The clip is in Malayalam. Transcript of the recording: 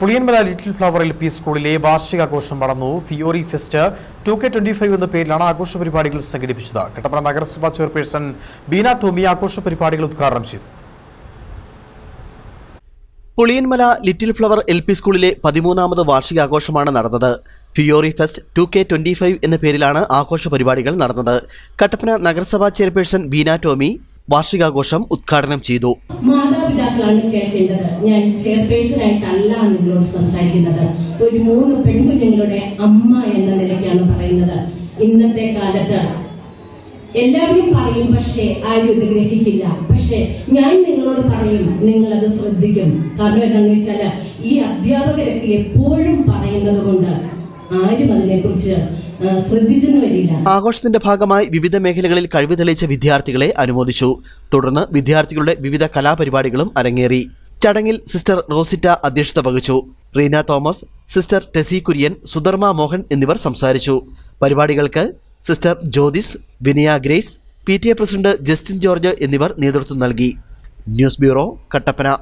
പുളിയൻമല ലിറ്റിൽ ഫ്ലവർ പി സ്കൂളിലെ വാർഷികാഘോഷം നടന്നു. Fiori fest two K twenty five എന്ന പേരിലാണ് ആഘോഷ പരിപാടികൾ സംഘടിപ്പിച്ചത്. കട്ടപ്പന നഗരസഭാ ചെയർപേഴ്സൺ ബീന ടോമി ആഘോഷ പരിപാടികൾ ഉദ്ഘാടനം ചെയ്തു. Puliyanmala little flower L P സ്കൂളിലെ പതിമൂന്നാമത് വാർഷികാഘോഷമാണ് നടന്നത്. Fiori fest two K twenty five എന്ന പേരിലാണ് ആഘോഷ പരിപാടികൾ നടന്നത്. കട്ടപ്പന നഗരസഭാ ചെയർപേഴ്സൺ ബീന ടോമി വാർഷികാഘോഷം ഉദ്ഘാടനം ചെയ്തു. മാതാപിതാക്കളാണ് കേൾക്കേണ്ടത്. ഞാൻ ചെയർപേഴ്സൺ ആയിട്ടല്ല നിങ്ങളോട് സംസാരിക്കുന്നത്. ഒരു മൂന്ന് പെൺകുഞ്ഞുങ്ങളുടെ അമ്മ എന്ന നിലയ്ക്കാണ് പറയുന്നത്. ഇന്നത്തെ കാലത്ത് എല്ലാവരും പറയും പക്ഷേ ആരും ഇത് ഗ്രഹിക്കില്ല. പക്ഷേ ഞാൻ നിങ്ങളോട് പറയും നിങ്ങൾ അത് ശ്രദ്ധിക്കും. കാരണം എന്താണെന്ന് വെച്ചാൽ ഈ അധ്യാപകരൊക്കെ എപ്പോഴും പറയുന്നത് കൊണ്ട് ആരും അതിനെക്കുറിച്ച് ആഘോഷത്തിന്റെ ഭാഗമായി വിവിധ മേഖലകളിൽ കഴിവ് തെളിയിച്ച വിദ്യാർത്ഥികളെ അനുമോദിച്ചു. തുടർന്ന് വിദ്യാർത്ഥികളുടെ വിവിധ കലാപരിപാടികളും അരങ്ങേറി. ചടങ്ങിൽ സിസ്റ്റർ റോസിറ്റ അധ്യക്ഷത വഹിച്ചു. റീന തോമസ് സിസ്റ്റർ ടെസി കുര്യൻ സുധർമ്മ മോഹൻ എന്നിവർ സംസാരിച്ചു. പരിപാടികൾക്ക് sister Jyothis Vinaya Grace P T A president Justin George എന്നിവർ നേതൃത്വം നൽകി. News bureau Kattappana.